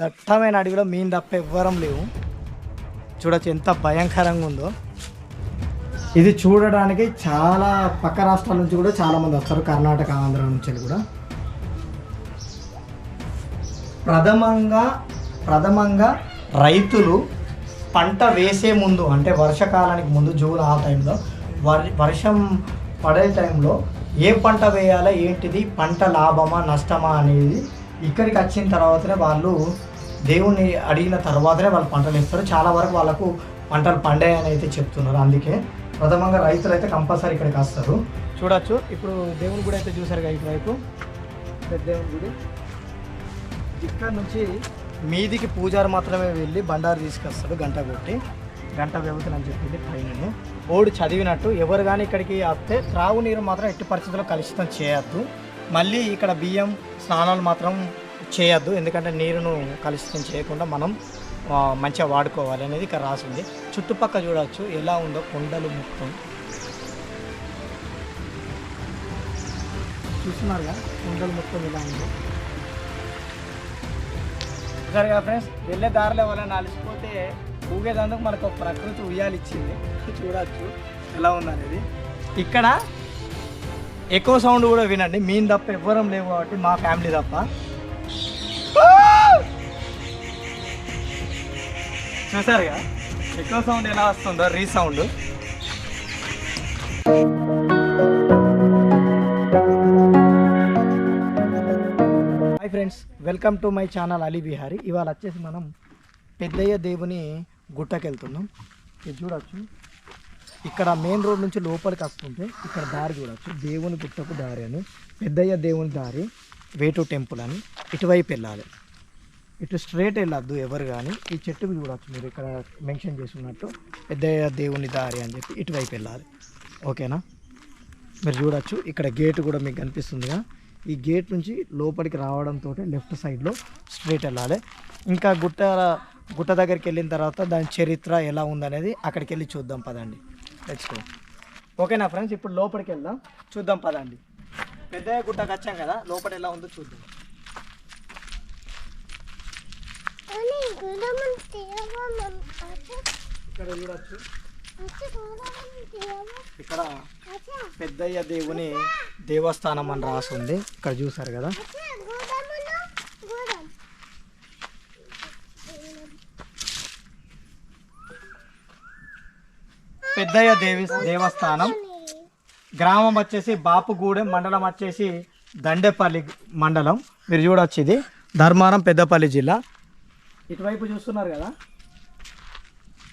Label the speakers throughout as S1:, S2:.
S1: దట్టమైన అడవిలో మీన్ తప్ప ఎవ్వరం లేవు. చూడొచ్చు ఎంత భయంకరంగా ఉందో. ఇది చూడడానికి చాలా పక్క రాష్ట్రాల నుంచి కూడా చాలా మంది వస్తారు. కర్ణాటక ఆంధ్ర నుంచి కూడా. ప్రథమంగా ప్రథమంగా రైతులు పంట వేసే ముందు అంటే వర్షకాలానికి ముందు జూన్ ఆ టైంలో వర్షం పడే టైంలో ఏ పంట వేయాలా ఏంటిది పంట లాభమా నష్టమా అనేది ఇక్కడికి వచ్చిన తర్వాతనే వాళ్ళు దేవుణ్ణి అడిగిన తర్వాతనే వాళ్ళు పంటలు వేస్తారు. చాలా వరకు వాళ్ళకు పంటలు పండాయని అయితే చెప్తున్నారు. అందుకే ప్రథమంగా రైతులు అయితే కంపల్సరీ ఇక్కడికి వస్తారు. చూడొచ్చు. ఇప్పుడు దేవుని గుడి అయితే చూసారు కదా ఇటువైపు. దేవుని గుడి. ఇక్కడ నుంచి మీదికి పూజారు మాత్రమే వెళ్ళి బండారు తీసుకొస్తాడు గంట కొట్టి. గంట వ్యవతనని చెప్పింది పైన ఓడి చదివినట్టు ఎవరు కానీ ఇక్కడికి వస్తే త్రాగునీరు మాత్రం ఎట్టి పరిస్థితుల్లో కలుషితం చేయొద్దు. మళ్ళీ ఇక్కడ బియ్యం స్నానాలు మాత్రం చేయొద్దు. ఎందుకంటే నీరును కలుషితం చేయకుండా మనం మంచిగా వాడుకోవాలి అనేది ఇక్కడ రాసింది. చుట్టుపక్కల చూడవచ్చు ఎలా ఉందో కొండలు మొత్తం. చూస్తున్నారుగా? కొండలు మొత్తం ఎలా ఉందో. సరే ఫ్రెండ్స్? వెళ్ళే దారిలో ఎవరైనా అలసిపోతే ఊగేదందుకు మనకు ఒక ప్రకృతి ఉయ్యాలిచ్చింది. చూడవచ్చు ఎలా ఉందనేది. ఇక్కడ ఎక్కువ సౌండ్ కూడా వినండి. మీన్ తప్ప ఎవ్వరం లేవు కాబట్టి మా ఫ్యామిలీ తప్ప. చూసారుగా ఎక్కువ సౌండ్ ఎలా వస్తుందో resound hi friends welcome to my channel Ali Bihari ఇవాళ వచ్చేసి మనం పెద్దయ్య దేవుని గుట్టకి వెళ్తున్నాం ఇది చూడొచ్చు. ఇక్కడ మెయిన్ రోడ్ నుంచి లోపలికి వస్తుంటే ఇక్కడ దారి చూడొచ్చు. దేవుని గుట్టకు దారి అని. పెద్దయ్య దేవుని దారి వేటు టెంపుల్ అని. ఇటువైపు వెళ్ళాలి. ఇటు స్ట్రేట్ వెళ్ళొద్దు ఎవరు కానీ. ఈ చెట్టుకు చూడవచ్చు మీరు ఇక్కడ మెన్షన్ చేసుకున్నట్టు. పెద్దయ్య దేవుని దారి అని చెప్పి ఇటువైపు వెళ్ళాలి. ఓకేనా? మీరు చూడొచ్చు. ఇక్కడ గేట్ కూడా మీకు కనిపిస్తుందిగా. ఈ గేట్ నుంచి లోపలికి రావడంతో లెఫ్ట్ సైడ్లో స్ట్రేట్ వెళ్ళాలి. ఇంకా గుట్ట గుట్ట దగ్గరికి వెళ్ళిన తర్వాత దాని చరిత్ర ఎలా ఉందనేది అక్కడికి వెళ్ళి చూద్దాం పదండి. తెచ్చుకో ఓకేనా ఫ్రెండ్స్? ఇప్పుడు లోపలికి వెళ్దాం. చూద్దాం పదండి. పెద్ద గుట్టకు వచ్చాం కదా. లోపల ఎలా ఉందో చూద్దాం. ఇక్కడ చూడొచ్చు. ఇక్కడ పెద్దయ్య దేవుని దేవస్థానం అని రాసి ఉంది. ఇక్కడ చూసారు కదా. పెద్దయ్య దేవి దేవస్థానం. గ్రామం వచ్చేసి బాపుగూడెం మండలం వచ్చేసి దండేపల్లి మండలం. మీరు చూడొచ్చు ఇది. ధర్మారం పెద్దపల్లి జిల్లా. ఇటువైపు చూస్తున్నారు కదా?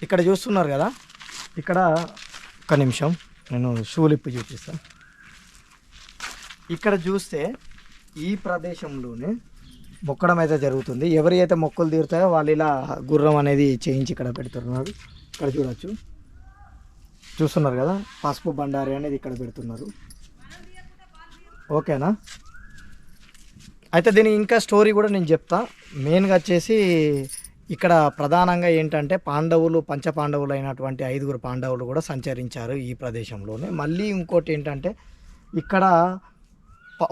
S1: ఇక్కడ చూస్తున్నారు కదా? ఇక్కడ ఒక నిమిషం నేను షూలిప్పి చూపిస్తాను ఇక్కడ చూస్తే ఈ ప్రదేశంలోనే మొక్కడం అయితే జరుగుతుంది. ఎవరి అయితే మొక్కలు తీరుతాయో వాళ్ళు ఇలా గుర్రం అనేది చేయించి ఇక్కడ పెడుతున్నారు. ఇక్కడ చూడొచ్చు. చూస్తున్నారు కదా? పసుపు బండారి అనేది ఇక్కడ పెడుతున్నారు. ఓకేనా? అయితే దీని ఇంకా స్టోరీ కూడా నేను చెప్తా. మెయిన్గా వచ్చేసి ఇక్కడ ప్రధానంగా ఏంటంటే పాండవులు పంచపాండవులు అయినటువంటి ఐదుగురు పాండవులు కూడా సంచరించారు ఈ ప్రదేశంలోనే. మళ్ళీ ఇంకోటి ఏంటంటే ఇక్కడ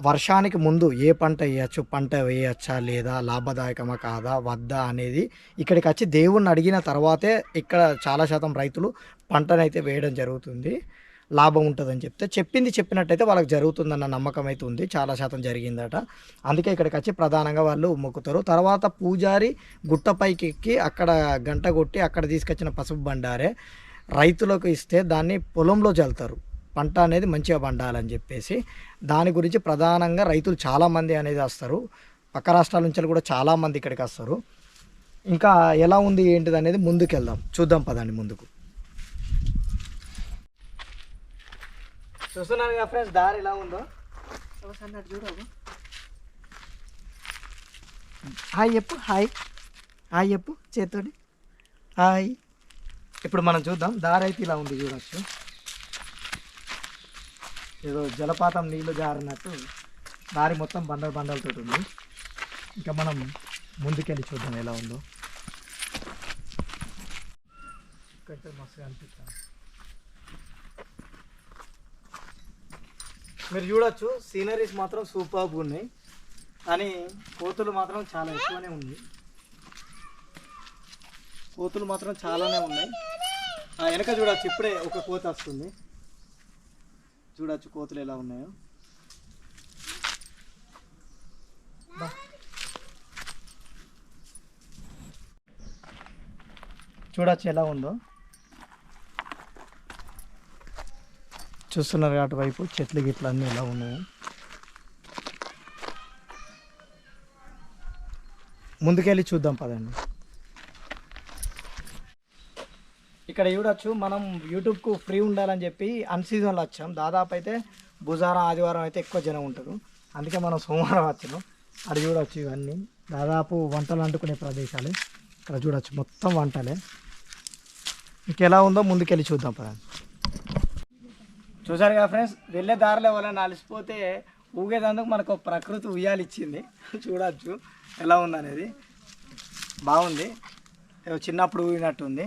S1: వర్షానికి ముందు ఏ పంట వేయచ్చు? పంట వేయచ్చా లేదా? లాభదాయకమా కాదా? వద్దా అనేది ఇక్కడికి వచ్చి దేవుణ్ణి అడిగిన తర్వాతే ఇక్కడ చాలా శాతం రైతులు పంటనైతే వేయడం జరుగుతుంది. లాభం ఉంటుందని చెప్తే చెప్పింది చెప్పినట్టయితే వాళ్ళకి జరుగుతుందన్న నమ్మకం అయితే ఉంది. చాలా శాతం జరిగిందట. అందుకే ఇక్కడికి వచ్చి ప్రధానంగా వాళ్ళు మొక్కుతారు. తర్వాత పూజారి గుట్టపైకి ఎక్కి అక్కడ గంట కొట్టి అక్కడ తీసుకొచ్చిన పసుపు బండారే రైతులకు ఇస్తే దాన్ని పొలంలో చల్లుతారు పంట అనేది మంచిగా పండాలని చెప్పేసి దాని గురించి ప్రధానంగా రైతులు చాలామంది అనేది వస్తారు. పక్క రాష్ట్రాల నుంచి కూడా చాలామంది ఇక్కడికి వస్తారు. ఇంకా ఎలా ఉంది ఏంటిది అనేది ముందుకు వెళ్దాం చూద్దాం పదండి ముందుకు. చూస్తున్నారు కదా ఫ్రెండ్స్ దారి ఎలా ఉందో. ఒకసారి అటు చూడు అవ్వ. హాయ్ చెప్పు హాయ్. హాయ్ చెప్పు చేతోటి హాయ్. ఇప్పుడు మనం చూద్దాం దారి అయితే ఇలా ఉంది చూడొచ్చు. ఏదో జలపాతం నీళ్ళు జారినట్టు దారి మొత్తం బండలు బండలతో ఉంది. ఇంకా మనం ముందుకెళ్ళి చూద్దాం ఎలా ఉందో. ఇక్కడైతే మస్తుగా అనిపిస్తాను మీరు చూడొచ్చు సీనరీస్ మాత్రం సూపర్గా ఉన్నాయి. కానీ కోతులు మాత్రం చాలా ఎక్కువనే ఉంది కోతులు మాత్రం చాలానే ఉన్నాయి. ఆ, వెనక చూడొచ్చు ఇప్పుడే ఒక కోత వస్తుంది. చూడొచ్చు కోతులు ఎలా ఉన్నాయో. చూడొచ్చు ఎలా ఉందో. చూస్తున్నారు అటువైపు చెట్లు గిట్లు అన్నీ ఎలా ఉన్నాయి. ముందుకెళ్ళి చూద్దాం పదండి. ఇక్కడ చూడొచ్చు మనం యూట్యూబ్కు ఫ్రీ ఉండాలని చెప్పి అన్సీజన్లో వచ్చాం. దాదాపు అయితే బుధారం ఆదివారం అయితే ఎక్కువ జనం ఉంటారు. అందుకే మనం సోమవారం వచ్చినాం. అది చూడొచ్చు ఇవన్నీ. దాదాపు వంటలు అంటుకునే ప్రదేశాలు. ఇక్కడ చూడొచ్చు మొత్తం వంటలే. ఇంకెలా ఉందో ముందుకెళ్ళి చూద్దాం పదండి. చూసారు కదా ఫ్రెండ్స్ వెళ్ళే దారిలో వాళ్ళని అలసిపోతే ఊగేదందుకు మనకు ఒక ప్రకృతి ఉయ్యాలు ఇచ్చింది చూడవచ్చు ఎలా ఉందనేది. బాగుంది. ఏదో చిన్నప్పుడు ఊగినట్టుంది.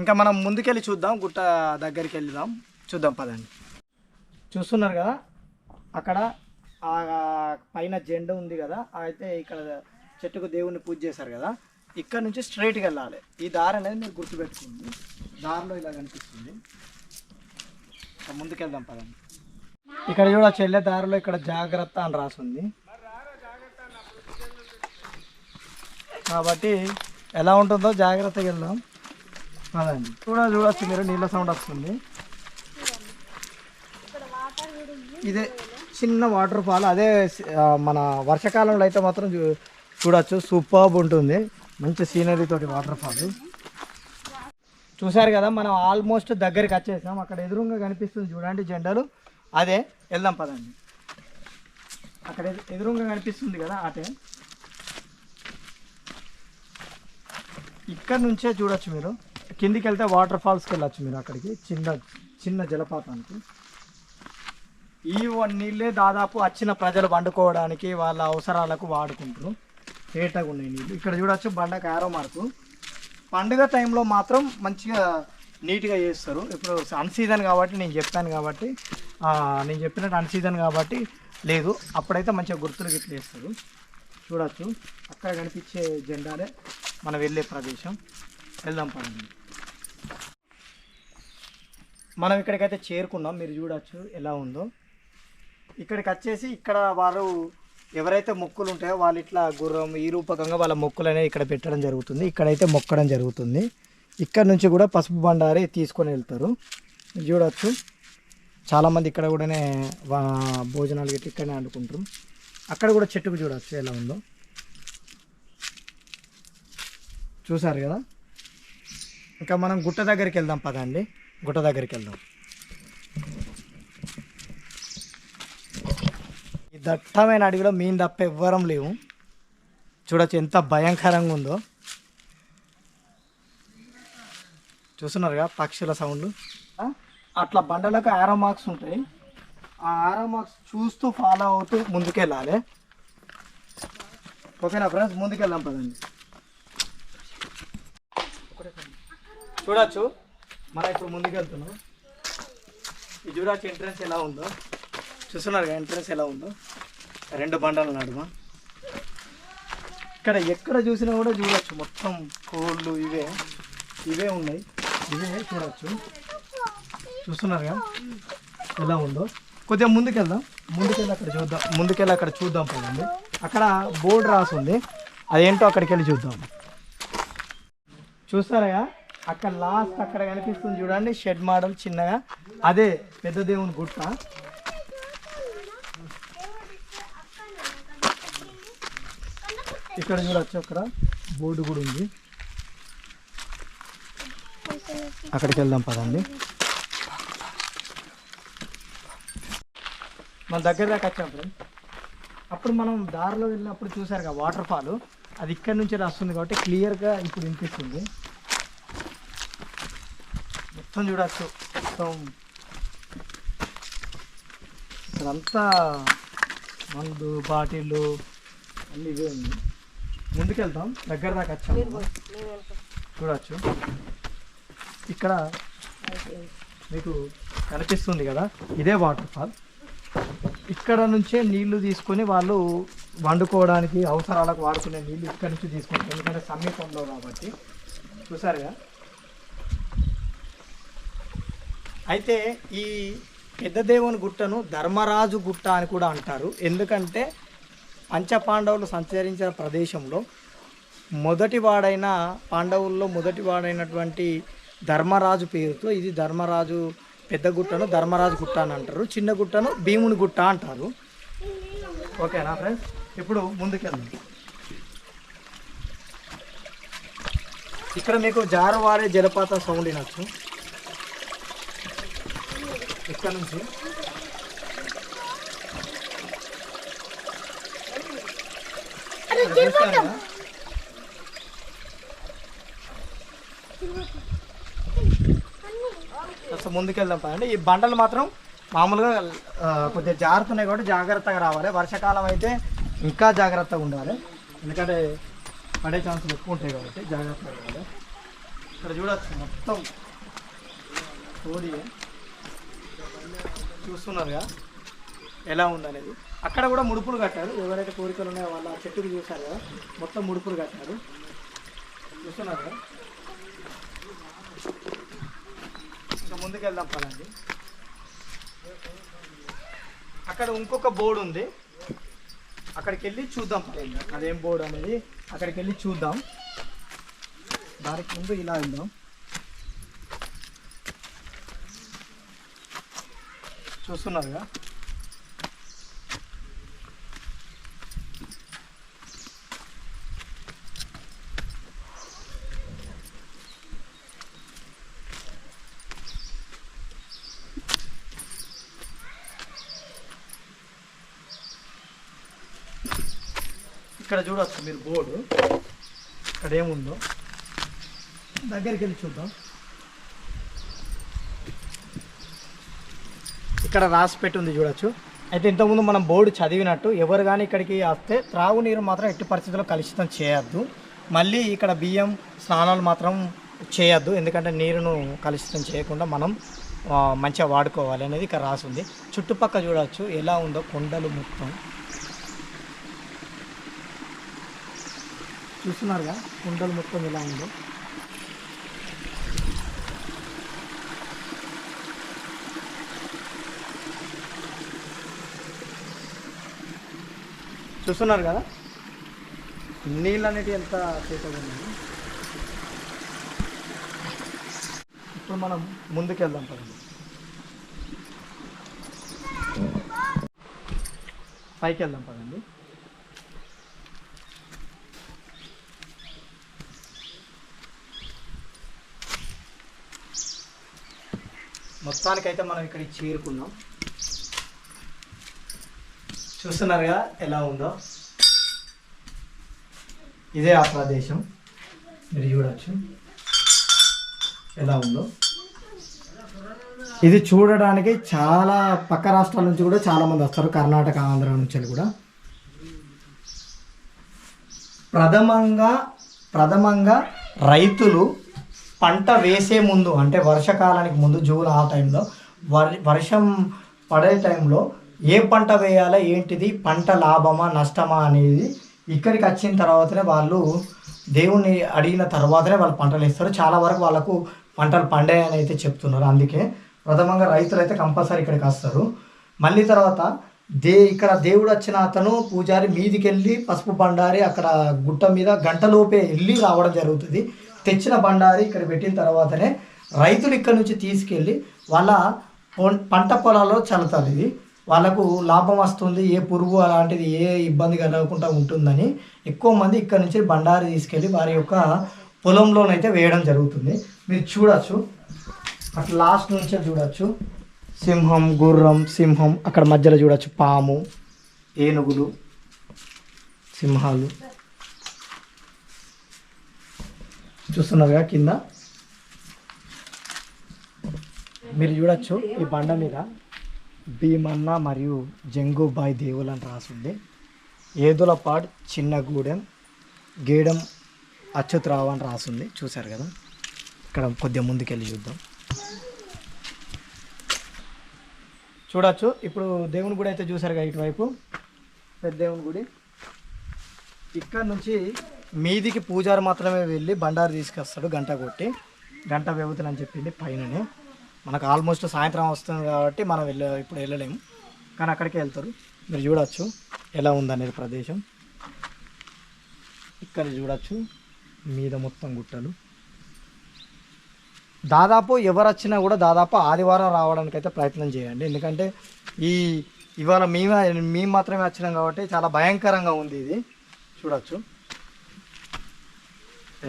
S1: ఇంకా మనం ముందుకెళ్ళి చూద్దాం గుట్ట దగ్గరికి వెళ్దాం. చూద్దాం పదండి. చూస్తున్నారు కదా అక్కడ ఆ పైన జెండా ఉంది కదా అయితే ఇక్కడ చెట్టుకు దేవుణ్ణి పూజ చేశారు కదా ఇక్కడ నుంచి స్ట్రైట్గా వెళ్ళాలి. ఈ దారి అనేది మీరు గుర్తుపెట్టుకోండి. దారిలో ఇలా కనిపిస్తుంది. ముందుకెళ్దాం పదండి. ఇక్కడ చూడొచ్చు వెళ్ళే దారిలో ఇక్కడ జాగ్రత్త అని రాసింది. కాబట్టి ఎలా ఉంటుందో జాగ్రత్తగా వెళ్దాం. పదండి. చూడ చూడొచ్చు మీరు నీళ్ళ సౌండ్ వస్తుంది. ఇదే చిన్న వాటర్ ఫాల్ అదే మన వర్షాకాలంలో అయితే మాత్రం చూ- చూడొచ్చు. సూపర్బ్ ఉంటుంది. మంచి సీనరీ తోటి వాటర్ ఫాల్ చూసారు కదా మనం ఆల్మోస్ట్ దగ్గరికి వచ్చేసాం. అక్కడ ఎదురుగా కనిపిస్తుంది చూడండి జెండాలు. అదే వెళ్దాం పదండి. అక్కడ ఎదురుగా కనిపిస్తుంది కదా అటే. ఇక్కడ నుంచే చూడొచ్చు మీరు. కిందికి వెళ్తే వాటర్ ఫాల్స్కి వెళ్ళొచ్చు మీరు అక్కడికి. చిన్న చిన్న జలపాతానికి. ఈ వ- నీళ్ళే దాదాపు వచ్చిన ప్రజలు వండుకోవడానికి వాళ్ళ అవసరాలకు వాడుకుంటారు. తేటగా ఉన్నాయి నీళ్ళు. ఇక్కడ చూడొచ్చు బండకు ఆరో మార్కు పండుగ టైంలో మాత్రం మంచిగా నీట్గా చేస్తారు. ఇప్పుడు అన్ సీజన్ కాబట్టి నేను చెప్పాను కాబట్టి నేను చెప్పినట్టు అన్సీజన్ కాబట్టి లేదు. అప్పుడైతే మంచిగా గుర్తులు గిట్లు వేస్తారు చూడవచ్చు అక్కడ కనిపించే జెండాలే మనం వెళ్ళే ప్రదేశం. వెళ్దాం పదండి. మనం ఇక్కడికైతే చేరుకున్నాం. మీరు చూడవచ్చు ఎలా ఉందో. ఇక్కడికి వచ్చేసి ఇక్కడ వారు ఎవరైతే మొక్కులు ఉంటాయో వాళ్ళు ఇట్లా గుర్రం ఈ రూపకంగా వాళ్ళ మొక్కులు అనేవి ఇక్కడ పెట్టడం జరుగుతుంది. ఇక్కడైతే మొక్కడం జరుగుతుంది. ఇక్కడ నుంచి కూడా పసుపు బండారి తీసుకొని వెళ్తారు. చూడవచ్చు చాలామంది ఇక్కడ కూడానే భోజనాలు గట్టి ఇక్కడనే వండుకుంటారు. అక్కడ కూడా చెట్టుకు చూడవచ్చు ఎలా ఉందో. చూసారు కదా? ఇంకా మనం గుట్ట దగ్గరికి వెళ్దాం పదండి. గుట్ట దగ్గరికి వెళ్దాం. దట్టమైన అడవిలో మేము తప్ప ఎవ్వరం లేవు. చూడొచ్చు ఎంత భయంకరంగా ఉందో. చూస్తున్నారుగా పక్షుల సౌండ్ అట్లా బండలకు ఆరో మార్క్స్ ఉంటాయి. ఆ ఆరో మార్క్స్ చూస్తూ ఫాలో అవుతూ ముందుకెళ్ళాలి. ఓకేనా ఫ్రెండ్స్ ముందుకెళ్ళాం పదండి. చూడొచ్చు. మనం ఇప్పుడు ముందుకెళ్తున్నాం. ఈ చూడొచ్చు ఎంట్రన్స్ ఎలా ఉందో. చూస్తున్నారు ఎంట్రన్స్ ఎలా ఉందో? రెండు బండల నడుమ ఇక్కడ ఎక్కడ చూసినా కూడా చూడొచ్చు. మొత్తం కోళ్ళు ఇవే. ఇవే ఉన్నాయి. ఇవే చూడొచ్చు. చూస్తున్నారుగా ఎలా ఉందో? కొద్దిగా ముందుకెళ్దాం. ముందుకెళ్ళి అక్కడ చూద్దాం. ముందుకెళ్ళి అక్కడ చూద్దాం పదండి. అక్కడ బోర్డు రాసి ఉంది అదేంటో అక్కడికి వెళ్ళి చూద్దాం. చూస్తారా అక్కడ లాస్ట్ అక్కడ కనిపిస్తుంది చూడండి. షెడ్ మోడల్ చిన్నగా. అదే పెద్ద దేవుని గుట్ట. ఇక్కడ చూడొచ్చు అక్కడ బోర్డు కూడా ఉంది. అక్కడికి వెళ్దాం పదండి. మన దగ్గర దాకా వచ్చాం ఫ్రెండ్. అప్పుడు మనం దారిలో వెళ్ళినప్పుడు చూసారు కదా వాటర్ ఫాల్. అది ఇక్కడ నుంచి వస్తుంది కాబట్టి క్లియర్గా ఇప్పుడు వినిపిస్తుంది. మొత్తం చూడచ్చు. మొత్తం ఇక్కడంతా మందు బాటిళ్ళు అన్నీ ఇవే ఉంది ముందుకెళ్తాం. దగ్గర దాకా వచ్చాము. మనం. చూడొచ్చు. ఇక్కడ మీకు కనిపిస్తుంది కదా ఇదే వాటర్ ఫాల్ ఇక్కడ నుంచే నీళ్ళు తీసుకొని వాళ్ళు వండుకోవడానికి అవసరాలకు వాడుకునే నీళ్ళు ఇక్కడ నుంచి తీసుకుంటారు ఎందుకంటే సమీపంలో కాబట్టి. చూసారుగా అయితే ఈ పెద్ద దేవుని గుట్టను ధర్మరాజు గుట్ట అని కూడా అంటారు. ఎందుకంటే పంచపాండవులు సంచరించిన ప్రదేశంలో మొదటివాడైన పాండవుల్లో మొదటివాడైనటువంటి ధర్మరాజు పేరుతో ఇది ధర్మరాజు పెద్ద గుట్టను ధర్మరాజు గుట్ట అని అంటారు. చిన్న గుట్టను భీముని గుట్ట అంటారు. ఓకేనా ఫ్రెండ్స్? ఇప్పుడు ముందుకెళ్దాం. ఇక్కడ మీకు జారువారే జలపాత సౌండ్ వినొచ్చు. ఇక్కడ నుంచి ఇక్కడ ముందుకెళ్దాం పదండి. ఈ బండలు మాత్రం మామూలుగా ఆ, కొద్దిగా జారుతున్నాయి కాబట్టి జాగ్రత్తగా రావాలి. వర్షాకాలం అయితే ఇంకా జాగ్రత్తగా ఉండాలి. ఎందుకంటే పడే ఛాన్సులు ఎక్కువ ఉంటాయి కాబట్టి జాగ్రత్తగా ఉండాలి. ఇక్కడ చూడవచ్చు మొత్తం. కోడి చూస్తున్నారుగా? ఎలా ఉందనేది? అక్కడ కూడా ముడుపులు కట్టారు. ఎవరైతే కోరికలు ఉన్నాయో వాళ్ళ ఆ చెట్టుకు చూసారు కదా మొత్తం ముడుపులు కట్టారు. చూస్తున్నారు కదా? ఇంకా ముందుకెళ్దాం పదండి. అక్కడ ఇంకొక బోర్డు ఉంది. అక్కడికి వెళ్ళి చూద్దాం. పదండి అదేం బోర్డు అనేది? అక్కడికి వెళ్ళి చూద్దాం. దానికి ముందు ఇలా వెళ్దాం. చూస్తున్నారుగా ఇక్కడ చూడొచ్చు మీరు బోర్డు. ఇక్కడ ఏముందో. దగ్గరికి వెళ్ళి చూద్దాం. ఇక్కడ రాసి పెట్టి ఉంది చూడొచ్చు. అయితే ఇంతకుముందు మనం బోర్డు చదివినట్టు ఎవరు కానీ ఇక్కడికి వస్తే త్రాగునీరు మాత్రం ఎట్టి పరిస్థితుల్లో కలుషితం చేయొద్దు. మళ్ళీ ఇక్కడ బియ్యం స్నానాలు మాత్రం చేయొద్దు. ఎందుకంటే నీరును కలుషితం చేయకుండా మనం మంచిగా వాడుకోవాలి అనేది ఇక్కడ రాసి ఉంది. చుట్టుపక్కల చూడవచ్చు ఎలా ఉందో కొండలు మొత్తం. చూస్తున్నారుగా? కుండలు మొత్తం ఎలా ఉందో. చూస్తున్నారు కదా? నీళ్ళు అనేవి ఎంత చేసేది ఇప్పుడు మనం ముందుకు వెళ్దాం పదండి. పైకి వెళ్దాం పదండి. మొత్తానికైతే మనం ఇక్కడికి చేరుకున్నాం. చూస్తున్నారుగా ఎలా ఉందో? ఇదే ఆ ప్రదేశం. మీరు చూడవచ్చు ఎలా ఉందో? ఇది చూడడానికి చాలా పక్క రాష్ట్రాల నుంచి కూడా చాలామంది వస్తారు. కర్ణాటక ఆంధ్ర నుంచి కూడా. ప్రథమంగా ప్రథమంగా రైతులు పంట వేసే ముందు అంటే వర్షకాలానికి ముందు జూన్ ఆ టైంలో వర్ వర్షం పడే టైంలో ఏ పంట వేయాలా ఏంటిది పంట లాభమా నష్టమా అనేది ఇక్కడికి వచ్చిన తర్వాతనే వాళ్ళు దేవుణ్ణి అడిగిన తర్వాతనే వాళ్ళు పంటలు వేస్తారు. చాలా వరకు వాళ్ళకు పంటలు పండాయని అయితే చెప్తున్నారు. అందుకే ప్రథమంగా రైతులు అయితే కంపల్సరీ ఇక్కడికి వస్తారు. మళ్ళీ తర్వాత దే ఇక్కడ దేవుడు వచ్చిన అతను పూజారి మీదికి వెళ్ళి పసుపు బండారి అక్కడ గుట్ట మీద గంటలోపే వెళ్ళి రావడం జరుగుతుంది. తెచ్చిన బండారి ఇక్కడ పెట్టిన తర్వాతనే రైతులు ఇక్కడ నుంచి తీసుకెళ్ళి వాళ్ళ పంట పొలాల్లో చల్లుతారు. ఇది వాళ్ళకు లాభం వస్తుంది ఏ పురుగు అలాంటిది ఏ ఇబ్బంది కలగకుండా ఉంటుందని ఎక్కువ మంది ఇక్కడ నుంచి బండారి తీసుకెళ్ళి వారి యొక్క పొలంలోనైతే వేయడం జరుగుతుంది. మీరు చూడొచ్చు. అట్లా లాస్ట్ నుంచే చూడొచ్చు. సింహం గుర్రం సింహం అక్కడ మధ్యలో చూడొచ్చు. పాము ఏనుగులు సింహాలు. చూస్తున్నారుగా కింద. మీరు చూడొచ్చు ఈ బండ మీద భీమన్న మరియు జంగుబాయ్ దేవులు అని రాసింది. ఏదులపాడ్ చిన్న గూడెం గేడెం అచ్యుతరావు అని రాసింది. చూశారు కదా? ఇక్కడ కొద్దిగా ముందుకెళ్ళి చూద్దాం. చూడొచ్చు. ఇప్పుడు దేవుని గుడి అయితే చూసారుగా కదా ఇటువైపు. పెద్ద దేవుని గుడి. ఇక్కడ నుంచి మీదికి పూజారి మాత్రమే వెళ్ళి బండారు తీసుకొస్తాడు గంట కొట్టి. గంట వ్యవతలు అని చెప్పింది పైననే. మనకు ఆల్మోస్ట్ సాయంత్రం వస్తుంది కాబట్టి మనం వెళ్ళ ఇప్పుడు వెళ్ళలేము. కానీ అక్కడికి వెళ్తారు. మీరు చూడవచ్చు ఎలా ఉందనేది ప్రదేశం. ఇక్కడ చూడవచ్చు మీద మొత్తం గుట్టలు. దాదాపు ఎవరు వచ్చినా కూడా దాదాపు ఆదివారం రావడానికి అయితే ప్రయత్నం చేయండి. ఎందుకంటే ఈ ఇవాళ మేము మేము మాత్రమే వచ్చినాం కాబట్టి చాలా భయంకరంగా ఉంది ఇది. చూడవచ్చు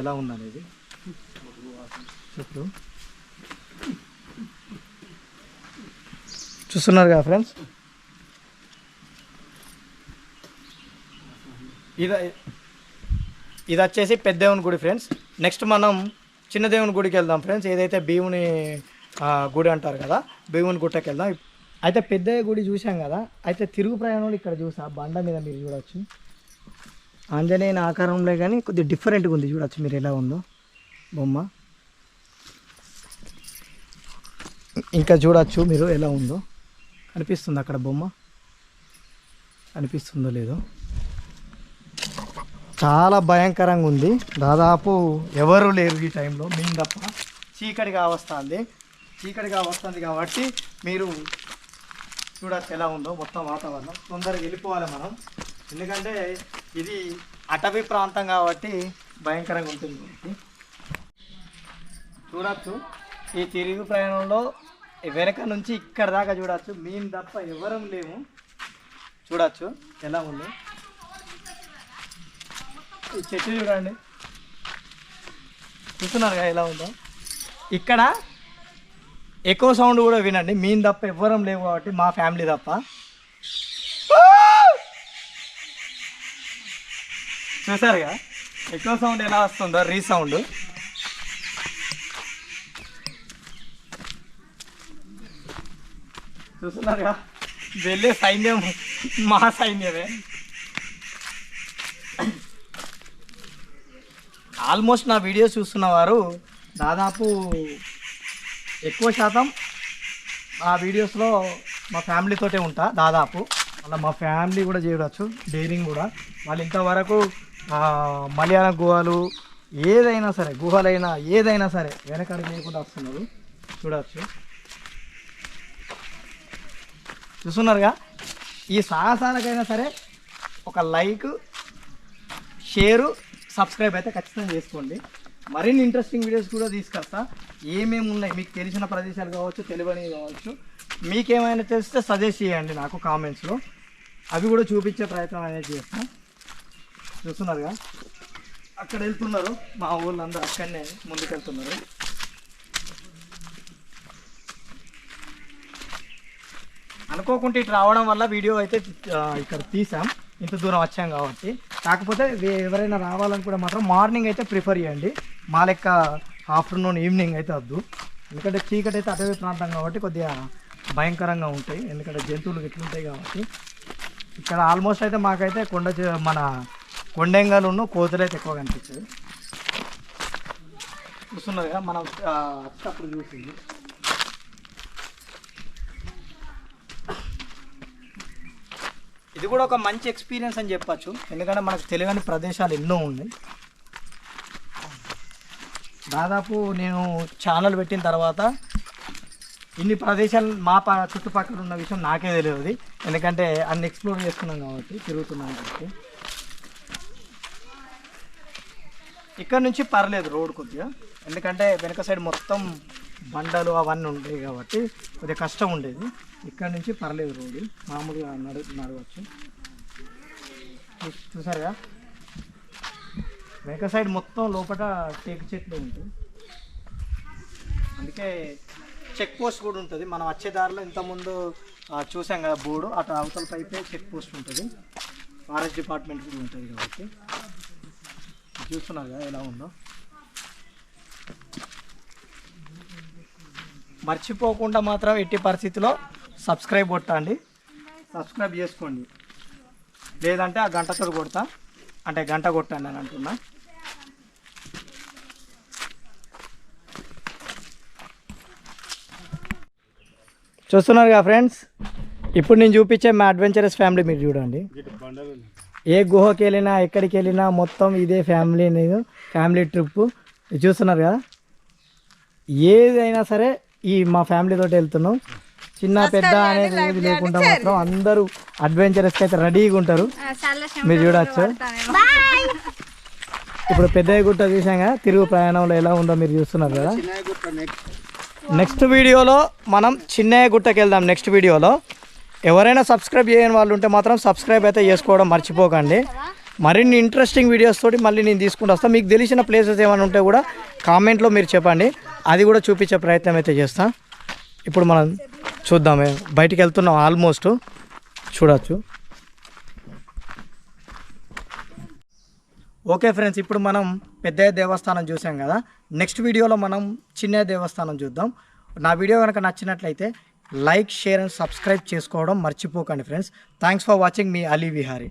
S1: ఎలా ఉందనేది? చెట్లు చూస్తున్నారు కదా ఫ్రెండ్స్? ఇది ఇది వచ్చేసి పెద్ద దేవుని గుడి ఫ్రెండ్స్. నెక్స్ట్ మనం చిన్న దేవుని గుడికి వెళ్దాం ఫ్రెండ్స్. ఏదైతే భీముని గుడి అంటారు కదా భీముని గుట్టకి వెళ్దాం. అయితే పెద్ద గుడి చూసాం కదా. అయితే తిరుగు ప్రయాణంలో ఇక్కడ చూసా. బండ మీద మీరు చూడొచ్చు. ఆంజనేయుని ఆకారంలో కానీ కొద్దిగా డిఫరెంట్గా ఉంది చూడొచ్చు మీరు ఎలా ఉందో బొమ్మ. ఇంకా చూడొచ్చు మీరు ఎలా ఉందో. కనిపిస్తుంది అక్కడ బొమ్మ? కనిపిస్తుందో లేదో. చాలా భయంకరంగా ఉంది. దాదాపు ఎవరు లేరు ఈ టైంలో. మేము తప్ప చీకటిగా వస్తుంది చీకటిగా వస్తుంది కాబట్టి మీరు చూడచ్చు ఎలా ఉందో మొత్తం వాతావరణం. తొందరగా వెళ్ళిపోవాలి మనం. ఎందుకంటే ఇది అటవీ ప్రాంతం కాబట్టి భయంకరంగా ఉంటుంది చూడచ్చు. ఈ తిరుగు ప్రయాణంలో వెనక నుంచి ఇక్కడ దాకా చూడవచ్చు మేము తప్ప ఎవరం లేము. చూడవచ్చు ఎలా ఉంది? ఈ చెట్టు చూడండి. చూస్తున్నారు ఎలా ఉందో? ఇక్కడ ఎక్కువ సౌండ్ కూడా వినండి. మేము తప్ప ఎవ్వరం లేవు కాబట్టి మా ఫ్యామిలీ తప్ప. చూసారుగా ఎక్కువ సౌండ్ ఎలా వస్తుందో రీసౌండ్ చూస్తున్నారుగా? వెళ్ళే సైన్యం మా సైన్యమే. ఆల్మోస్ట్ నా వీడియో చూస్తున్న వారు దాదాపు ఎక్కువ శాతం ఆ వీడియోస్లో మా ఫ్యామిలీతోటే ఉంటా దాదాపు. అలా మా ఫ్యామిలీ కూడా చేయవచ్చు డైరింగ్ కూడా. వాళ్ళు ఇంతవరకు మలయాళం గుహలు ఏదైనా సరే గుహలైనా ఏదైనా సరే వెనకడి లేకుండా వస్తున్నారు. చూడవచ్చు చూస్తున్నారుగా? ఈ సాహసాలకైనా సరే ఒక లైక్ షేరు సబ్స్క్రైబ్ అయితే ఖచ్చితంగా చేసుకోండి. మరిన్ని ఇంట్రెస్టింగ్ వీడియోస్ కూడా తీసుకొస్తా. ఏమేమి ఉన్నాయి? మీకు తెలిసిన ప్రదేశాలు కావచ్చు తెలియని కావచ్చు. మీకేమైనా తెలిస్తే సజెస్ట్ చేయండి నాకు కామెంట్స్లో. అవి కూడా చూపించే ప్రయత్నం అనేది చేస్తాను చూస్తున్నారుగా? అక్కడ వెళ్తున్నారు. మా ఊళ్ళందరూ అక్కడనే ముందుకెళ్తున్నారు. అనుకోకుండా ఇటు రావడం వల్ల వీడియో అయితే ఇక్కడ తీసాం ఇంత దూరం వచ్చాం కాబట్టి. కాకపోతే ఎవరైనా రావాలని కూడా మాత్రం మార్నింగ్ అయితే ప్రిఫర్ చేయండి. మా లెక్క ఆఫ్టర్నూన్ ఈవినింగ్ అయితే వద్దు. ఎందుకంటే చీకటి అయితే అటవీ ప్రాంతం కాబట్టి కొద్దిగా భయంకరంగా ఉంటాయి. ఎందుకంటే జంతువులు ఎట్లుంటాయి కాబట్టి. ఇక్కడ ఆల్మోస్ట్ అయితే మాకైతే కొండ మన కొండెంగలు కోతులు అయితే ఎక్కువ కనిపించదు. చూస్తున్నారు కదా మనం అప్పుడు చూసింది. ఇది కూడా ఒక మంచి ఎక్స్పీరియన్స్ అని చెప్పచ్చు. ఎందుకంటే మనకు తెలియని ప్రదేశాలు ఎన్నో ఉన్నాయి. దాదాపు నేను ఛానల్ పెట్టిన తర్వాత ఇన్ని ప్రదేశాలు మా చుట్టుపక్కల ఉన్న విషయం నాకే తెలియదు. ఎందుకంటే అన్ని ఎక్స్ప్లోర్ చేస్తున్నాం కాబట్టి తిరుగుతున్నాం కాబట్టి. ఇక్కడ నుంచి పర్లేదు రోడ్ కొద్దిగా. ఎందుకంటే వెనక సైడ్ మొత్తం బండలు అవన్నీ ఉండేవి కాబట్టి కొద్దిగా కష్టం ఉండేది. ఇక్కడ నుంచి పర్లేదు రోడ్డు మామూలుగా నడు నడవచ్చు. చూసారుగా? వెనక సైడ్ మొత్తం లోపల టేకు చెట్లు ఉంటాయి. అందుకే చెక్ పోస్ట్ కూడా ఉంటుంది. మనం వచ్చే దారిలో ఇంతకుముందు చూసాం కదా బోర్డు. అటు అవతల పైపే చెక్ పోస్ట్ ఉంటుంది. ఫారెస్ట్ డిపార్ట్మెంట్ కూడా ఉంటుంది కాబట్టి. చూస్తున్నారు కదా ఎలా ఉందో. మర్చిపోకుండా మాత్రం ఎట్టి పరిస్థితిలో సబ్స్క్రైబ్ కొట్టండి. సబ్స్క్రైబ్ చేసుకోండి. లేదంటే ఆ గంటతో కొడతా. అంటే గంట కొట్టండి అని అంటున్నా. చూస్తున్నారు కదా ఫ్రెండ్స్ ఇప్పుడు నేను చూపించే మా అడ్వెంచరస్ ఫ్యామిలీ మీరు చూడండి. ఏ గుహకి వెళ్ళినా ఎక్కడికి వెళ్ళినా మొత్తం ఇదే ఫ్యామిలీ నేను ఫ్యామిలీ ట్రిప్ చూస్తున్నారు కదా? ఏదైనా సరే ఈ మా ఫ్యామిలీ తోటి వెళ్తున్నాం. చిన్న పెద్ద అనేది ఏది లేకుండా మాత్రం అందరూ అడ్వెంచరస్కి అయితే రెడీగా ఉంటారు. మీరు చూడొచ్చు. ఇప్పుడు పెద్ద గుట్ట చూసాం కదా తిరుగు ప్రయాణంలో ఎలా ఉందో మీరు చూస్తున్నారు కదా? నెక్స్ట్ వీడియోలో మనం చిన్నయ్య గుట్టకి వెళ్దాం నెక్స్ట్ వీడియోలో ఎవరైనా సబ్స్క్రైబ్ చేయని వాళ్ళు ఉంటే మాత్రం సబ్స్క్రైబ్ అయితే చేసుకోవడం మర్చిపోకండి. మరిన్ని ఇంట్రెస్టింగ్ వీడియోస్ తోటి మళ్ళీ నేను తీసుకుంటూ వస్తాను మీకు తెలిసిన ప్లేసెస్ ఏమైనా ఉంటే కూడా కామెంట్లో మీరు చెప్పండి. అది కూడా చూపించే ప్రయత్నం అయితే చేస్తాం. ఇప్పుడు మనం చూద్దాం బయటికి వెళ్తున్నాం ఆల్మోస్ట్ చూడవచ్చు ఓకే ఫ్రెండ్స్ ఇప్పుడు మనం పెద్ద దేవస్థానం చూసాం కదా. నెక్స్ట్ వీడియోలో మనం చిన్న దేవస్థానం చూద్దాం. నా వీడియో కనుక నచ్చినట్లయితే లైక్ షేర్ అండ్ సబ్స్క్రైబ్ చేసుకోవడం మర్చిపోకండి ఫ్రెండ్స్. థ్యాంక్స్ ఫర్ వాచింగ్ మీ అలీ విహారీ.